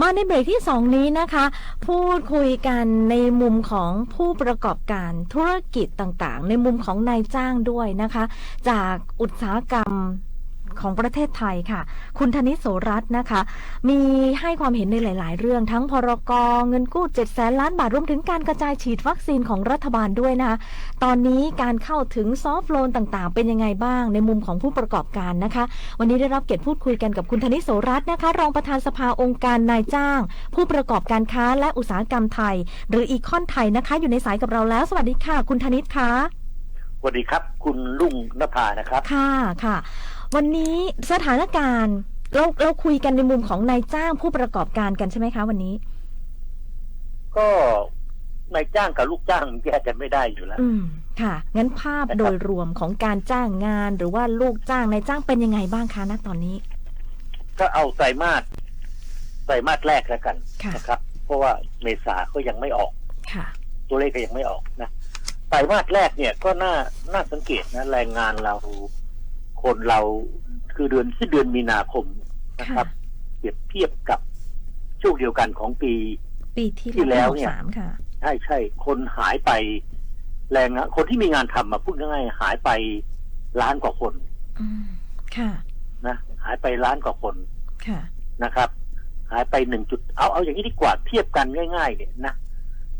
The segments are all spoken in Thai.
มาในเบรกที่ 2 นี้นะคะ พูดคุยกันในมุมของผู้ประกอบการธุรกิจต่างๆ ในมุมของนายจ้างด้วยนะคะ จากอุตสาหกรรม ของประเทศไทยค่ะ คุณธนิตโสรัตน์นะคะ มีให้ความเห็นในหลาย ๆ เรื่องทั้งพรกเงินกู้7แสนล้านบาทรวมถึงการกระจายฉีดวัคซีนของรัฐบาลด้วยนะคะตอนนี้การเข้าถึงซอฟท์โลนต่าง ๆ เป็นยังไงบ้างในมุมของผู้ประกอบการนะคะ วันนี้ได้รับเกียรติพูดคุยกันกับคุณธนิตโสรัตน์นะคะ รองประธานสภาองค์การนายจ้าง ผู้ประกอบการค้าและอุตสาหกรรมไทย หรืออีคอนไทยนะคะ อยู่ในสายกับเราแล้ว สวัสดีค่ะ คุณธนิตคะสวัสดีครับ คุณลุงนภานะครับ ค่ะค่ะ วันนี้สถานการณ์เราเราคุยกันในมุมของนายจ้างผู้ประกอบการกันใช่ไหมคะ วันนี้ ก็นายจ้างกับลูกจ้างแยกกันไม่ได้อยู่แล้ว อืมค่ะ งั้นภาพนะครับโดยรวมของการจ้างงาน หรือว่าลูกจ้างนายจ้างเป็นยังไงบ้างคะณตอนนี้ ก็เอาไตรมาสไตรมาสแรกแล้วกันค่ะนะครับ เพราะว่าเมษาก็ยังไม่ออกค่ะ ตัวเลขก็ยังไม่ออกนะไตรมาสแรกเนี่ยก็น่าน่าสังเกตนะแรงงานเรา คนเราคือเดือนที่เดือนมีนาคมนะครับ เปรียบเทียบกับช่วงเดียวกันของปี ปีที่ที่แล้วเนี่ยสามค่ะใช่ใช่คนหายไป แรงงานคนที่มีงานทำมาพูดง่ายๆหายไปล้านกว่าคนอืมค่ะ นะหายไปล้านกว่าคนค่ะนะครับ หายไปหนึ่งจุดเอาเอาอย่างนี้ดีกว่าเทียบกันง่าย ๆ เนี่ยนะ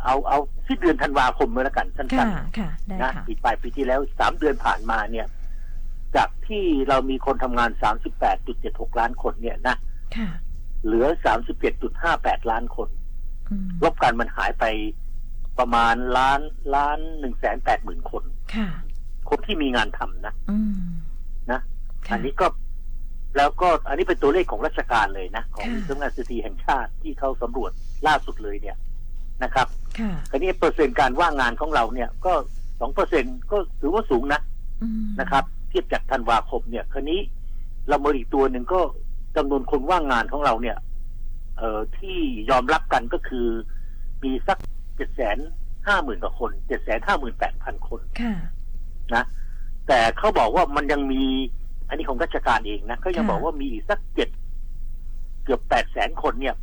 เอาเอาสิ้นเดือนธันวาคมเลยละกันสั้ค่ะนค่ะได้ๆนะค่ะปีปลายปีที่แล้วสามเดือนผ่านมาเนี่ย จากที่เรามีคนทำงานสามสิบแปดจุดเจ็ดหกล้านคนเนี่ยนะค่ะ เหลือสามสิบเจ็ดจุดห้าแปดล้านคนอืมลบกันมันหายไปประมาณล้านล้านหนึ่งแสนแปดหมื่นคน ค่ะ คนที่มีงานทำนะอืมนะค่ะอันนี้ก็แล้วก็อันนี้เป็นตัวเลขของราชการเลยนะ ของค่ะสำนักงานสถิติแห่งชาติที่เขาสำรวจล่าสุดเลยเนี่ยนะครับค่ะคราวนี้เปอร์เซ็นต์การว่างงานของเราเนี่ย ก็สองเปอร์เซ็นก็ถือว่าสูงนะอืมนะครับเทียบจากธันวาคมเนี่ย คราวนี้เรามาอีกตัวหนึ่งก็จำนวนคนว่างงานของเราเนี่ย เอ่อที่ยอมรับกันก็คือ มีสักเจ็ดแสนห้าหมื่นกว่าคนเจ็ดแสนห้าหมื่นแปดพันคนค่ะนะ แต่เขาบอกว่ามันยังมี อันนี้ของราชการเองนะเขายังค่ะบอกว่ามีอีกสักเจ็ดเกือบแปดแสนคนเนี่ย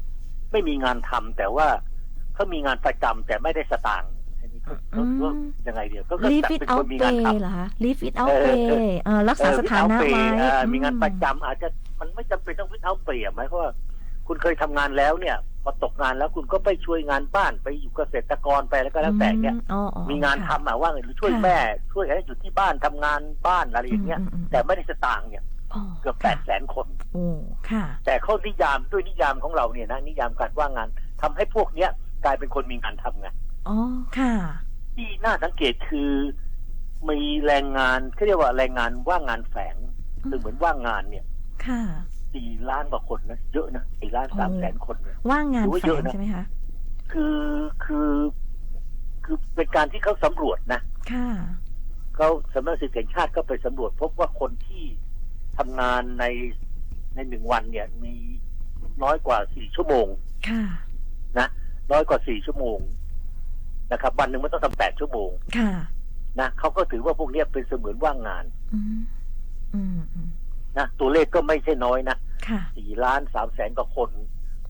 ไม่มีงานทำแต่ว่าเขามีงานประจำแต่ไม่ได้สตางค์อันนี้ ก็ก็ก็ยังไงเดียวก็ก็ลีจัดฟิตเป็นเอาคนมีเปงานย์ทำเหรอคะลีฟิตเอาเอเปอเออย์เออรักษาสถานะเออไว้วิทย์เอาเปย์เออมีงานอืประจำอาจจะมันไม่จำเป็นต้องวิทย์เอาเปย์หมายความว่าคุณเคยทำงานแล้วเนี่ยพอตกงานแล้วคุณก็ไปช่วยงานบ้านไปอยู่เกษตรกรไปแล้วก็แล้วแต่เนี่ยอืมอ๋ออ๋อมีงานทำค่ะอะว่าไงหรือช่วยค่ะแม่ ช่วยอะไรอยู่ที่บ้านทำงานบ้านอะไรอย่างเงี้ยมมแต่ไม่ได้สตางค์เนี่ยอ๋อเกือบแปค่ะดแสนคนโอ้ค่ะ แต่เขานิยามด้วยนิยามของเราเนี่ยนะนิยามการว่างงานทำให้พวกเนี้ยกลายเป็นคนมีงานทำไง อ๋อ ค่ะ ที่น่าสังเกตคือมีแรงงานเขาเรียกว่าแรงงานว่างงานแฝงอืมคือเหมือนว่างงานเนี่ย ค่ะสี่ล้านกว่าคนนะเยอะนะสี่ล้านโอ้สามแสนคนเนี่ยว่างงานถือว่าแฝเยอะงนะใช่ไหมคะคือคือคือเป็นการที่เขาสำรวจนะ ค่ะเขาสำนักสื่อแห่งชาติก็ไปสำรวจ พบว่าคนที่ทำงานในในหนึ่งวันเนี่ยมีน้อยกว่าสี่ชั่วโมง ค่ะ นะ น้อยกว่าสี่ชั่วโมง นะครับ วันหนึ่งมันต้องทำแปดชั่วโมงค่ะ นะเขาก็ถือว่าพวกเนี้ยเป็นเสมือนว่างงานอืมอืมอืมนะตัวเลขก็ไม่ใช่น้อยนะค่ะ สี่ล้านสามแสนกว่าคน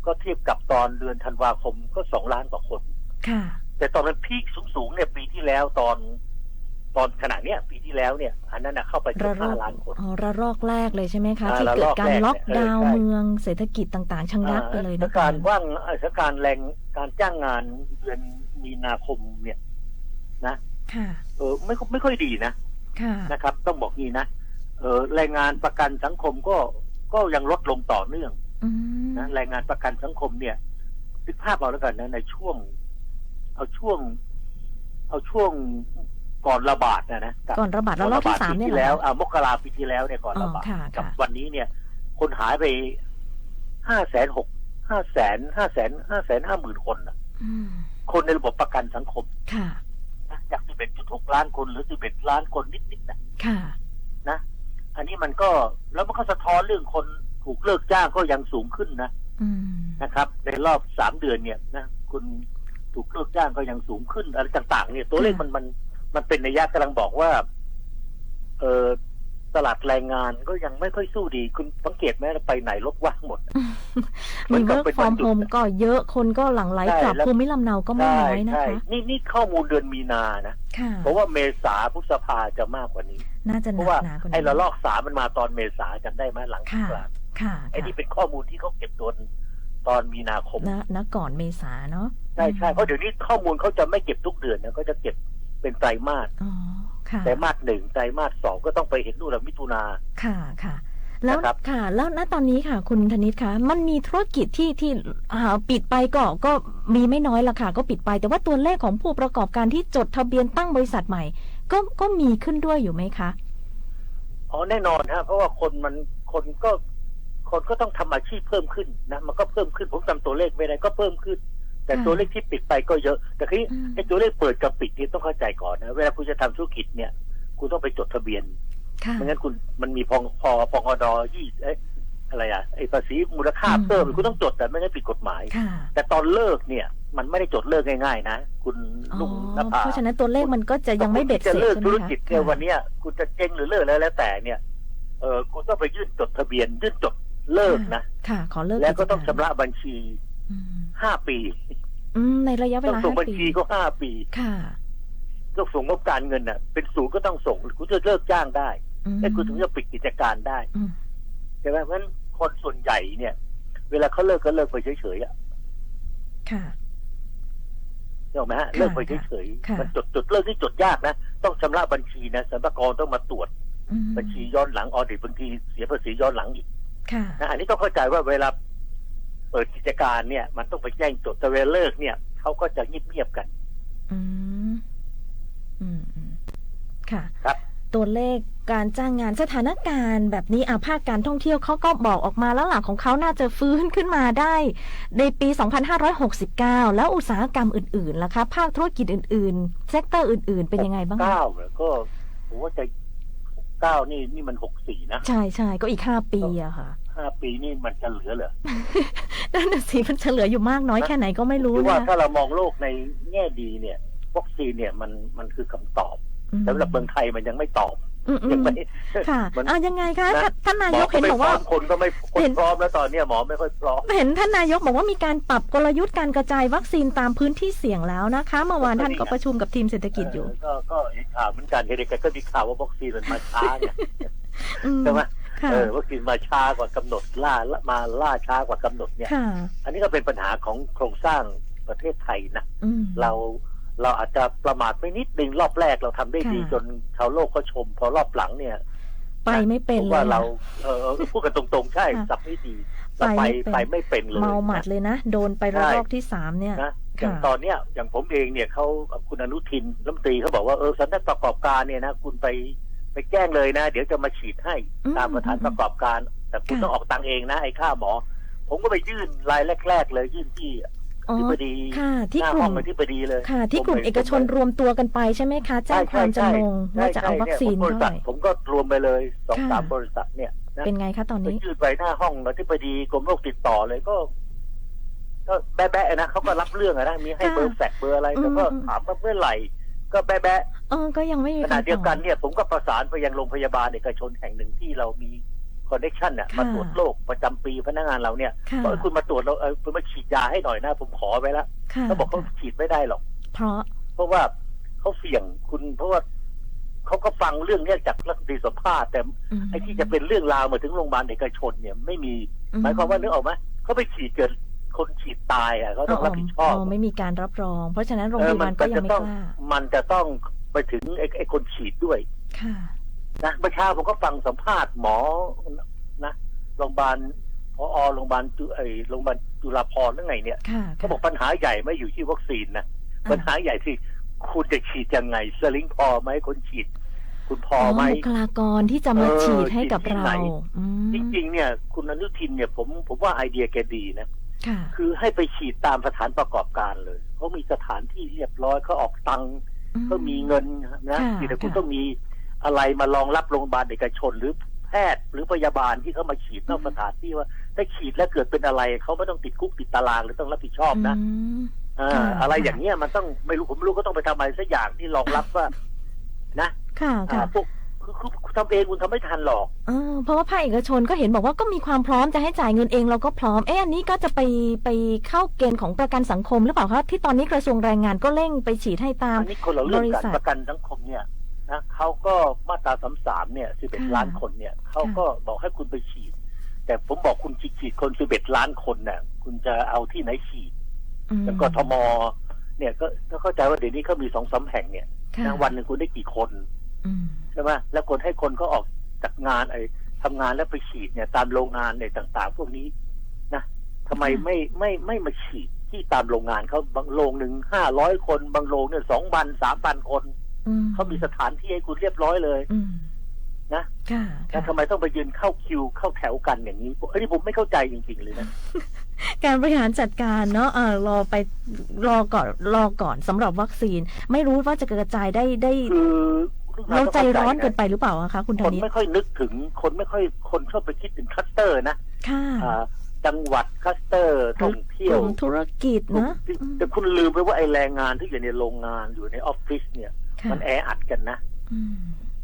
ก็เทียบกับตอนเดือนธันวาคมก็สองล้านกว่าคน ค่ะ แต่ตอนมันพีคสูงๆเนี่ยปีที่แล้วตอน ตอนขณะเนี้ยปีที่แล้วเนี่ย อันนั้นนะเข้าไปเกือระบลห้าอกล้านคน อ๋อระลอกแรกเลยใช่ไหมคะอ่าที่ระเกิลดอกการแรกล็อกเนี่ยดาวน์เออใช่เมืองเศรษฐกิจต่างๆชะงักไปเลยสถานะนการณ์ว่างเอ่อสถานการณ์แรงการจ้างงานเดือน มีนาคมเนี่ยค่ะเออไม่ไม่ค่อยดีนะค่ะนะครับ ต้องบอกงี้นะเออแรงงานประกันสังคมก็ก็ยังลดลงต่อเนื่องอืมนะแรงงานประกันสังคมเนี่ยนึกภาพเอาแล้วกันนะในช่วง เอาช่วง เอาช่วงก่อนระบาดนะนะบก่อนระบาดระลอกที่สามปีเนี่ยที่เหรแล้วอคะ อ่ามกราปีที่แล้วเนี่ยก่อนระบาดอ๋อค่ะกัค่ะ วันนี้เนี่ย คนหายไปห้าแสนหกห้าแสนห้าแสนห้าแสนห้าหมื่นคนน่ะอืม คนในระบบประกันสังคมค่ะนะจาก11.6ล้านคนหรือ11ล้านคนนิดๆนะค่ะ นะ อันนี้มันก็แล้วมันก็สะท้อนเรื่องคนถูกเลิกจ้างก็ยังสูงขึ้นนะอืมนะครับ ในรอบสามเดือนเนี่ยนะคุณถูกเลิกจ้างก็ยังสูงขึ้นอะไรต่าง ๆ เนี่ย ตัวเลขมันมันมันเป็นนัยยะกำลังบอกว่า เออ ตลาดแรงงานก็ยังไม่ค่อยสู้ดี คุณสังเกตไหมไปไหนรถว่างหมดเหมืมีอนกับเวิร์กเป็นฟอร์มวันหยุโฮดมอะก็เยอะคนก็หลั่งไหลใช่กลับแล้วภูมิลำเนาก็ไม่น้อยนะใช่คะ นี่นี่ข้อมูลเดือนมีนานะค่ะเพราะว่าเมษาพฤษภาจะมากกว่านี้ น่าจะหเพนัราะกว่าหนากว่าไอ้นี้ระลอกสามมันมาตอนเมษาจำได้ไหมหลังสงค่ะกรานต์ค่ะไอ้นี่เป็นข้อมูลที่เขาเก็บตัวตอนมีนาคมนะนะก่อนเมษาเนาะใช่ใช่เพราะเดี๋ยวนี้ข้อมูลเขาจะไม่เก็บทุกเดือนนะเขาจะเก็บเป็นไตรมาส อ๋อค่ะไตรมาสหนึ่งไตรมาสสองก็ต้องไปเห็นนู่นแหละมิถุนาค่ะค่ะ แล้วนะครับค่ะ แล้วณตอนนี้ค่ะ คุณธนิตคะมันมีธุรกิจที่ที่อ่าปิดไปก็ก็มีไม่น้อยละค่ะ ก็ปิดไป แต่ว่าตัวเลขของผู้ประกอบการที่จดทะเบียนตั้งบริษัทใหม่ ก็ก็มีขึ้นด้วยอยู่ไหมคะอ๋อแน่นอนฮะเพราะว่าคนมันคนก็คนก็ต้องทำอาชีพเพิ่มขึ้นนะมันก็เพิ่มขึ้นผมจำตัวเลขไม่ได้ก็เพิ่มขึ้น แต่ค่ะตัวเลขที่ปิดไปก็เยอะ แต่ทีนี้อืมไอ้ตัวเลขเปิดกับปิดนี่ต้องเข้าใจก่อนนะเวลาคุณจะทำธุรกิจเนี่ย คุณต้องไปจดทะเบียนค่ะไม่งั้นคุณมันมีพองพอพองอดยี่เอ๊ะอะไรอะไอ้ภาษีมูลค่าอืมเพิ่มคุณต้องจดแต่ไม่งั้นผิดกฎหมายค่ะแต่ตอนเลิกเนี่ย มันไม่ได้จดเลิกง่ายๆ นะคุณอ๋อลุงนภาเพราะฉะนั้นตัวเลขมันก็จะยังไม่เบ็ดจะเสร็จเลิกใช่ไหมธุรคะกิจเนี่ยค่ะวันเนี้ยคุณจะเจ๊งหรือเลิกแล้วแล้วแต่เนี่ยเออคุณต้องไปยื่นจดทะเบียน ยื่นจดเลิกนะค่ะขอเลิกแล้วก็ต้องจชำระบัญชีอืม ห้าปีอืมในระยะเวต้องลาส่งห้าบัญปีชีก็ห้าปี ค่ะต้องส่งงบการเงินน่ะ เป็นศูนย์ก็ต้องส่งคุณจะเลิกจ้างได้อืมไอ้คุณถึงจะปิดกิจการได้อืมใช่ไหมเพราะฉะนั้นคนส่วนใหญ่เนี่ย เวลาเขาเลิกก็เลิกไปเฉยๆอะค่ะเห็นไหมฮะค่ะเลิกไปเฉยค่ะๆมันจดจดเลิกที่จดยากนะต้องชำระบัญชีนะสรรพากรต้องมาตรวจอืมบัญชีย้อนหลังออดิตบางทีเสียภาษีย้อนหลังอีกค่ะนะอันนี้ต้องเข้าใจว่าเวลา เปิดกิจการเนี่ย มันต้องไปแจ้งจดแต่เวลาเลิกเนี่ยเขาก็จะเงียบๆกันอืมอืมอืมค่ะ ครับ ตัวเลขการจ้างงานสถานการณ์แบบนี้อาภาคการท่องเที่ยวเขาก็บอกออกมาแล้วหลักของเขาน่าจะฟื้นขึ้นมาได้ ในปี 2569 แล้วอุตสาหกรรมอื่นๆล่ะคะ ภาคธุรกิจอื่นๆ เซกเตอร์อื่นๆ เป็นยังไงบ้างคะเก้าเนี่ยก็ผมว่าจะเก้านี่นี่มันหกสี่นะ ใช่ใช่ก็อีก5ปีอะค่ะ ห้าปีนี่มันจะเหลือเหรอนั่นน่ะสิมันเฉลืออยู่มากน้อยแค่ไหนก็ไม่รู้คือว่านะ ถ้าเรามองโลกในแง่ดีเนี่ย วัคซีนเนี่ยมันมันคือคำตอบอืมแต่สำหรับเมืองไทยมันยังไม่ตอบอืมอืยังมไม่ ค่ะมันอะยังไงคะนะ ท่านท่านนาหมยอกก็เห็นไม่บอกพร้อว่ามคนก็ไม่คนเห็น พร้อมแล้วตอนเนี้ยหมอไม่ค่อยพร้อม เห็นท่านนายกบอกว่ามีการปรับกลยุทธ์การกระจายวัคซีนตามพื้นที่เสี่ยงแล้วนะคะเมื่อวานท่านก็ประชุมกับทีมเศรษฐกิจอยู่ เก็ก็เห็นข่าวเหมือนกันเห็นกันก็มีข่าวว่าวัคซีนมันมาช้าเนี่ยอืม ใช่ไหมค่ะ เออวัคซีนมาช้ากว่ากำหนดล่าละมาล่าช้ากว่ากำหนดเนี่ยค่ะอันนี้ก็เป็นปัญหาของโครงสร้างประเทศไทยนะอืมเราเราอาจจะประมาทไปนิดนึงรอบแรกเราทำได้ดีค่ะจนชาวโลกก็ชม พอรอบหลังเนี่ย ไปไม่เป็นผมเลยว่าเรานะเออเออพูดกันตรงๆ ใช่ค่ะสับไม่ดีเราไปไปไม่เป็นไปไม่เป็นเลยเมาหมัดนะเลยนะ โดนไประลอกที่สามเนี่ยนะอย่างค่ะตอนเนี้ยอย่างผมเองเนี่ยเขาคุณอนุทินรัฐมนตรีเขาบอกว่าเออสถานประกอบการเนี่ยนะคุณไป ไปแจ้งเลยนะ เดี๋ยวจะมาฉีดให้อืมตามสถานประกอบการ แต่คุณค่ะต้องออกตังค์เองนะไอ้ค่าหมอ ผมก็ไปยื่นรายแรก ๆ เลยยื่นที่อ๋อที่บดีค่ะที่หน้ากลุ่ห้อมงอธิบดีเลยค่ะ ที่กลุ่มผไปเอกชนรวมตัวกันไปใช่ไหมคะแจ้งความจำนงว่าจะเอาวัคซีนใช่ใช่เท่าเยไหร่ผมก็รวมไปเลยสองค่ะสามบริษัทเนี่ยนะเป็นไงคะตอนไปนี้ยื่นไปหน้าห้องอธิบดีกรมโรคติดต่อเลยก็ก็แบะๆนะเขาก็รับเรื่องอะนะมีให้ค่ะเบอร์แฟกซ์เบอร์อะไรอืมแต่ก็อืมถามว่าเมื่อไหร่ ก็แบะ เออก็ยังไม่มีๆขณะคำตอบเดียวกันเนี่ยผมก็ประสานไปยังโรงพยาบาลเอกชนแห่งหนึ่งที่เรามีคอนเนคชันเนี่ยค่ะมาตรวจโรคประจำปีพนักงานเราเนี่ยค่ะบอกให้คุณมาตรวจเราเออคุณมาฉีดยาให้หน่อยนะ ผมขอไว้แล้วค่ะเขาบอกเขาฉีดไม่ได้หรอก เพราะ เพราะว่าเขาเสี่ยงคุณเพราะว่าเขาก็ฟังเรื่องเนี้ยจากรัฐมนตรีสัมภาษณ์แต่อืมไอ้ที่จะเป็นเรื่องราวมาถึงโรงพยาบาลเอกชนเนี่ยไม่มีอืหมายความว่านึกออกไหมเขาไปฉีดเกิดคนฉีดตายอะเขาต้องรับผิดชอบไม่มีการรับรอง เพราะฉะนั้นโรงเอพอยามับาลก็จะยังไม่ต้องกล้ามันจะต้อง ไปถึงไอ้ไอ้คนฉีดด้วยค่ะนะเมื่อเช้าผมก็ฟังสัมภาษณ์หมอนะโรงพยาบาลพอโรงพยาบาลจุไอ้โรงพยาบาลจุฬาภรณ์หรือไงเนี่ยค่ะเขาบอกปัญหาใหญ่ไม่อยู่ที่วัคซีนนะอ่าปัญหาใหญ่ที่คุณจะฉีดยังไงสลิงพอไหมคนฉีด คุณพอไหมบุคลากรที่จะมาเออฉีดให้กับฉีดที่เราไหนอืมจริง ๆ เนี่ย คุณอนุทินเนี่ยผมผมว่าไอเดียแกดีนะค่ะคือให้ไปฉีดตามสถานประกอบการเลยเขามีสถานที่เรียบร้อยเขาออกตังค์ เขามีเงินนะค่ะที่แต่คุณค่ะต้องมีอะไรมารองรับโรงพยาบาลเอกชนหรือแพทย์หรือพยาบาลที่เขามาฉีดนอกสถานที่ว่า ถ้าฉีดแล้วเกิดเป็นอะไรเขาไม่ต้องติดคุกติดตารางหรือต้องรับผิดชอบนะมอ่าค่ะอะไรค่ะอย่างเงี้ยมันต้องไม่รู้ผมไม่รู้ก็ต้องไปทำอะไรสักอย่างที่รองรับว่า นะ ค่ะอ่าค่ะพวก คือคือคุณทำเองคุณทำไม่ทันหรอกเออเพราะว่าภาคเอกชนก็เห็นบอกว่าก็มีความพร้อมจะให้จ่ายเงินเองเราก็พร้อมเอ๊ะอันนี้ก็จะไปไปเข้าเกณฑ์ของประกันสังคมหรือเปล่าคะที่ตอนนี้กระทรวงแรงงานก็เร่งไปฉีดให้ตาม อันนี้คนเราเรื่องบริการษัท ประกันสังคมเนี่ยนะเขาก็มาตราสามสามเนี่ยสิบเอ็ดค่ะล้านคนเนี่ยเขาก็บอกให้คุณไปฉีด แต่ผมบอกคุณฉีดคนสิบเอ็ดล้านคนเนี่ยคุณจะเอาที่ไหนฉีดอืมอย่างกทมเนี่ยก็ก็เข้าใจว่าเดี๋ยวนี้เขามีสองสามแห่งเนี่ยค่ะนะวันหนึ่งคุณได้กี่คน อืม ใช่ไหมแล้วคนให้คนเขาออกจากงานไอ้ทำงานแล้วไปฉีดเนี่ย ตามโรงงานเนี่ยต่าง ๆ พวกนี้นะทำไมไม่ไม่ไม่มาฉีดที่ตามโรงงานเขาบางโรงหนึ่งห้าร้อยคน บางโรงเนี่ยสองพันสามพันคนอืมเขามีสถานที่ให้คุณเรียบร้อยเลยอืมนะค่ะแล้วค่ะทำไมต้องไปยืนเข้าคิวเข้าแถวกันอย่างนี้ผมอันนี้ผมไม่เข้าใจจริง ๆ เลยนะการบริหารจัดการเนาะเออรอไปรอก่อนรอก่อนสำหรับวัคซีน ไม่รู้ว่าจะกระจายได้ได้คือ เราใจร้อนต้งเกิข้านไปหรือเปล่าอะคะคุณใจธนะคนนิตไม่ค่อยนึกถึงคนไม่ค่อยคนชอบไปคิดถึงคลัสเตอร์นะค่ะอ่าจังหวัดคลัสเตอร์ท่องเที่กยวลุ่มธุรกิจนะที่อืมแต่คุณลืมไปว่าไอ้แรงงานที่อยู่ในโรงงานอยู่ในออฟฟิศเนี่ยค่ะมันแออัดกันนะอืม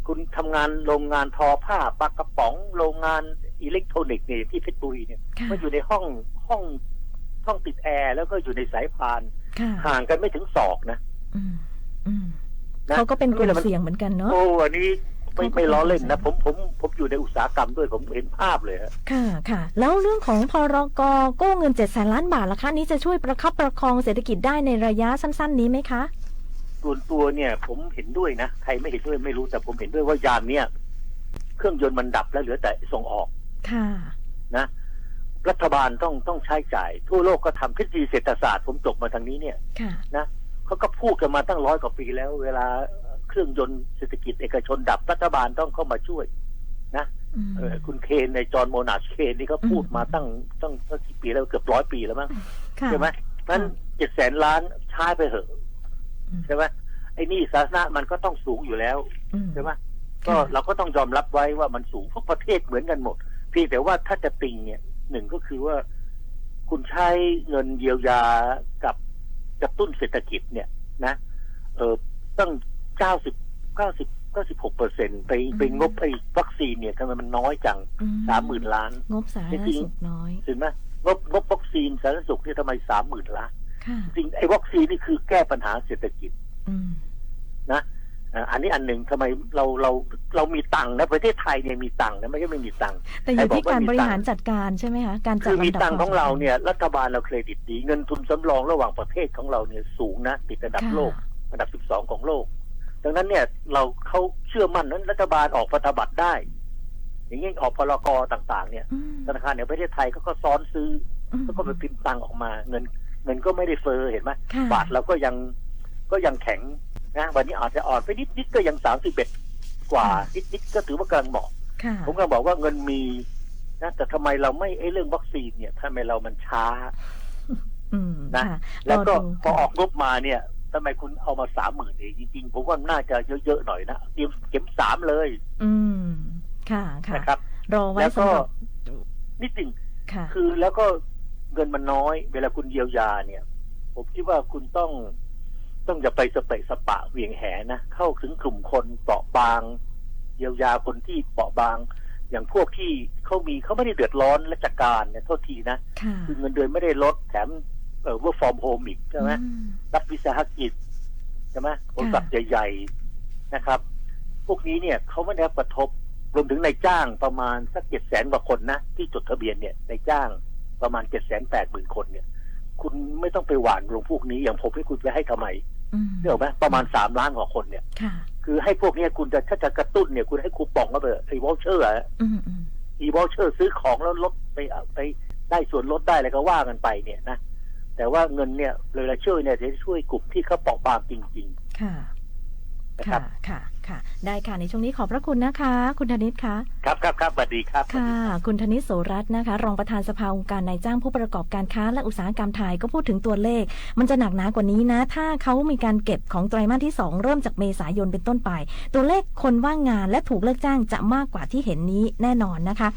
คุณทำงานโรงงานทอผ้าปลากระป๋อง โรงงานอิเล็กทรอนิกส์เนี่ยที่เพชรบุรีเนี่ยค่ะมันอยู่ในห้องห้องห้องติดแอร์แล้วก็อยู่ในสายพานค่ะห่างกันไม่ถึงศอกนะอืมอืม นะเขาก็เป็นกลุ่เวมลามันเสี่ยงเหมือนกันเนาะโอ้อันนี้ไม่เขาก็ไม่ล้อเล่นเป็นนะผมผมผมอยู่ในอุตสาหกรรมด้วยผมเห็นภาพเลยฮะค่ะค่ะ แล้วเรื่องของพรกกู้เงินเจ็ดแสนล้านบาทล่ะคะนี้จะช่วยประคับประคองเศรษฐกิจได้ในระยะสั้น ๆ นี้ไหมคะ ส่วนตัวเนี่ย ผมเห็นด้วยนะใครไม่เห็นด้วยไม่รู้แต่ผมเห็นด้วยว่ายานเนี่ย เครื่องยนต์มันดับแล้วเหลือแต่ส่งออกค่ะนะรัฐบาลต้องต้องใช้จ่าย ทั่วโลกก็ทำทฤษฎีเศรษฐศาสตร์ผมจบมาทางนี้เนี่ยค่ะนะ เขาก็พูดกันมาตั้งร้อยกว่าปีแล้ว เวลาเครื่องยนต์เศรษฐกิจเอกชนดับรัฐบาลต้องเข้ามาช่วยอืมเออคุณเคนในจอห์นโมนาชเคนนี่เขาพูดอืมมาตั้งตั้งตั้งกี่ปีแล้วเกือบร้อยปีแล้วมั้งค่ะใช่ไหมนั้นค่ะเจ็ดแสนล้านใช้ไปเหอะอืมใช่ไหมไอ้หนี่สาธารณะมันก็ต้องสูงอยู่แล้วอืมใช่ไหมก็เราก็ต้องยอมรับไว้ว่ามันสูงทุกประเทศเหมือนกันหมดเพียงแต่ว่าถ้าจะติงเนี่ยหนึ่งก็คือว่าคุณใช้เงินเยียวยากับ กระตุ้นเศรษฐกิจเนี่ยนะเออตั้งเก้าสิบเก้าสิบเก้าสิบหกเปอร์เซ็นไปไปงบไอ้วัคซีนเนี่ยทำไมมันน้อยจังอืสามหมื่นล้าน งบสาธารณจริงๆสุขน้อยเห็นไหมงบงบวัคซีนสาธารณสุขเนี่ยทำไมสามหมื่นล้านค่ะจริงไอ้วัคซีนนี่คือแก้ปัญหาเศรษฐกิจอืมนะ อ่าอันนี้อันหนึ่งทำไมเราเราเรามีตังค์นะประเทศไทยเนี่ยมีตังค์นะไม่ใช่ไม่มีตังค์แต่อยู่ที่ใครบอกว่าการมีบริตังค์หารจัดการใช่ไหมคะการจัดคือมีลำดับตังค์ของเราควมสำคัญเนี่ยรัฐบาลเราเครดิตดีเงินทุนสำรองระหว่างประเทศของเราเนี่ยสูงนะติดอันดับค่ะโลกอันดับ 12 ของโลก ดังนั้นเนี่ยเราเขาเชื่อมั่นนั้นรัฐบาลออกพันธบัตรได้ อย่างเงี้ยออกพลกต่าง ๆ เนี่ยอืมธนาคารในประเทศไทยเขาก็ซ้อนซื้ออืมแล้วก็ไปพิมพ์ตังค์ออกมา เงิน เงินก็ไม่ได้เฟอ้อเห็นไหมค่ะบาทเราก็ยังก็ยังแข็ง นะวันนี้อาจจะอ่อนไปนิดนิดๆก็ยังสามสิบเอ็ดกว่านิดนิดๆก็ถือว่ากำลังเหมาะค่ะผมก็บอกว่าเงินมีนะแต่ทำไมเราไม่ไอ้เรื่องวัคซีนเนี่ยทำไมเรามันช้าอืมนะค่ะแล้วก็รดูพอออกงบมาเนี่ยทำไมคุณเอามาสามหมื่นเองจริงๆผมว่าน่าจะเยอะๆหน่อยนะเตรียมเข็มสามเลย อืม ค่ะค่ะนะครับ รอไว้แล้วก็สำหรับนิดหนึ่งค่ะคือแล้วก็เงินมันน้อย เวลาคุณเยียวยาเนี่ย ผมคิดว่าคุณต้อง ต้องอย่าไปสเปะสปะเหวี่ยงแหนะ เข้าถึงกลุ่มคนเปราะบาง เยียวยาคนที่เปราะบาง อย่างพวกที่เขามีเขาไม่ได้เดือดร้อนราชการเนี่ยโทษทีนะค่ะคือเงินเดือนไม่ได้ลดแถมเอ่อ work from home อีกใช่ไหมอืมรัฐวิสาหกิจใช่ไหมบริษัทใหญ่ ๆนะครับ พวกนี้เนี่ยเขาไม่ได้รับกระทบรวมถึงในายจ้างประมาณสักเจ็ดแสนกว่าคนนะ ที่จดทะเบียนเนี่ยในายจ้างประมาณเจ็ดแสนแปดหมื่นคนเนี่ย คุณไม่ต้องไปหวานลงพวกนี้อย่างผมให้คุณไปให้ทำไมอืม เดี๋ยวไหมประมาณสามล้านกว่าคนเนี่ยค่ะคือให้พวกเนี้ยคุณจะถ้าจะกระตุ้นเนี่ย คุณให้คูปองก็เบอไอ้วอลเชอร์อืมอืมอีวอลเชอร์ซื้อของแล้วลดไปเอาไปได้ส่วนลดได้อะไรก็ว่ากันไปเนี่ยนะแต่ว่าเงินเนี่ยเลยละช่วยเนี่ยจะช่วยกลุ่มที่เขาเปราะบางจริงค่ะๆนะคค่ะรับค่ะ ค่ะ ได้ค่ะ ในช่วงนี้ขอบพระคุณนะคะ คุณธนิตค่ะ ครับครับครับสวัสดีครับ ค่ะ คุณธนิตโสรัตน์นะคะ รองประธานสภาองค์การนายจ้างผู้ประกอบการค้าและอุตสาหกรรมไทยก็พูดถึงตัวเลข มันจะหนักหนากว่านี้นะ ถ้าเขามีการเก็บของไตรมาสที่ 2 เริ่มจากเมษายนเป็นต้นไป ตัวเลขคนว่างงานและถูกเลิกจ้างจะมากกว่าที่เห็นนี้แน่นอนนะคะ